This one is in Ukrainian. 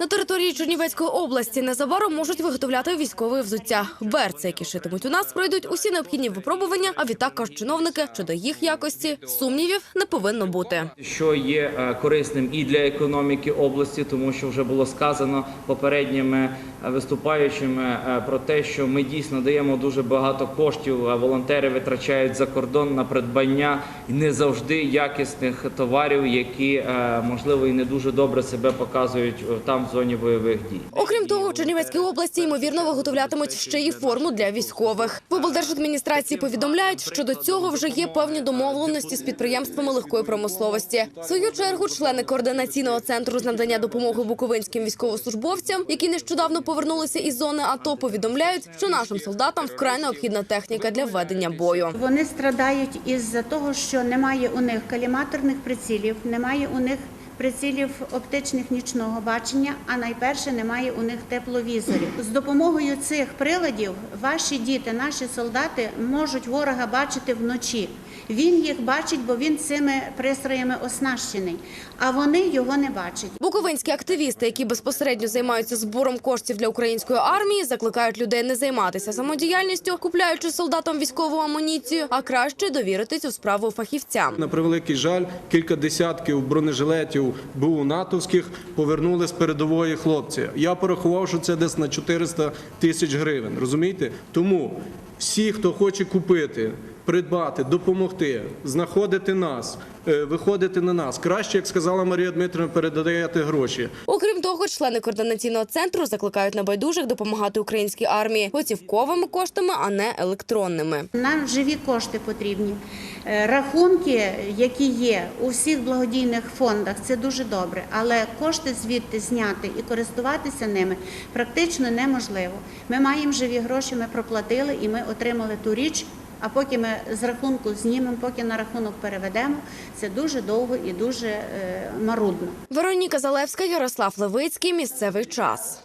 На території Чернівецької області незабаром можуть виготовляти військове взуття. Берці, які шитимуть у нас, пройдуть усі необхідні випробування. А відтак кажуть чиновники, щодо їх якості сумнівів не повинно бути. що є е, корисним і для економіки області, тому що вже було сказано попередніми е, виступаючими е, про те, що ми дійсно даємо дуже багато коштів, волонтери витрачають за кордон на придбання не завжди якісних товарів, які можливо і не дуже добре себе показують там в зоні бойових дій. Окрім того, у Чернівецькій області ймовірно виготовлятимуть ще й форму для військових. В облдержадміністрації повідомляють, що до цього вже є певні домовленості з підприємствами легкої промисловості. В свою чергу члени координаційного центру з надання допомоги буковинським військовослужбовцям, які нещодавно повернулися із зони АТО, повідомляють, що нашим солдатам вкрай необхідна техніка для ведення бою. Вони страдають із-за того, що немає у них каліматорних прицілів, немає у них прицілів оптичних нічного бачення, а найперше немає у них тепловізорів. З допомогою цих приладів ваші діти, наші солдати можуть ворога бачити вночі. Він їх бачить, бо він цими пристроями оснащений, а вони його не бачать. Буковинські активісти, які безпосередньо займаються збором коштів для української армії, закликають людей не займатися самодіяльністю, купляючи солдатам військову амуніцію, а краще довірити цю справу фахівцям. На превеликий жаль, кілька десятків бронежилетів БУ натовських повернули з передової хлопці. Я порахував, що це десь на 400 тисяч гривень. Розумієте? Тому всі, хто хоче купити, придбати, допомогти, знаходити нас, е, виходити на нас. Краще, як сказала Марія Дмитрівна, передаєте гроші. Окрім того, члени координаційного центру закликають небайдужих допомагати українській армії готівковими коштами, а не електронними. Нам живі кошти потрібні. Е, Рахунки, які є у всіх благодійних фондах, це дуже добре, але кошти звідти зняти і користуватися ними практично неможливо. Ми маємо живі гроші, ми проплатили і ми отримали ту річ. А поки ми з рахунку знімемо, поки на рахунок переведемо, це дуже довго і дуже е, марудно. Вероніка Залевська, Ярослав Левицький. Місцевий час.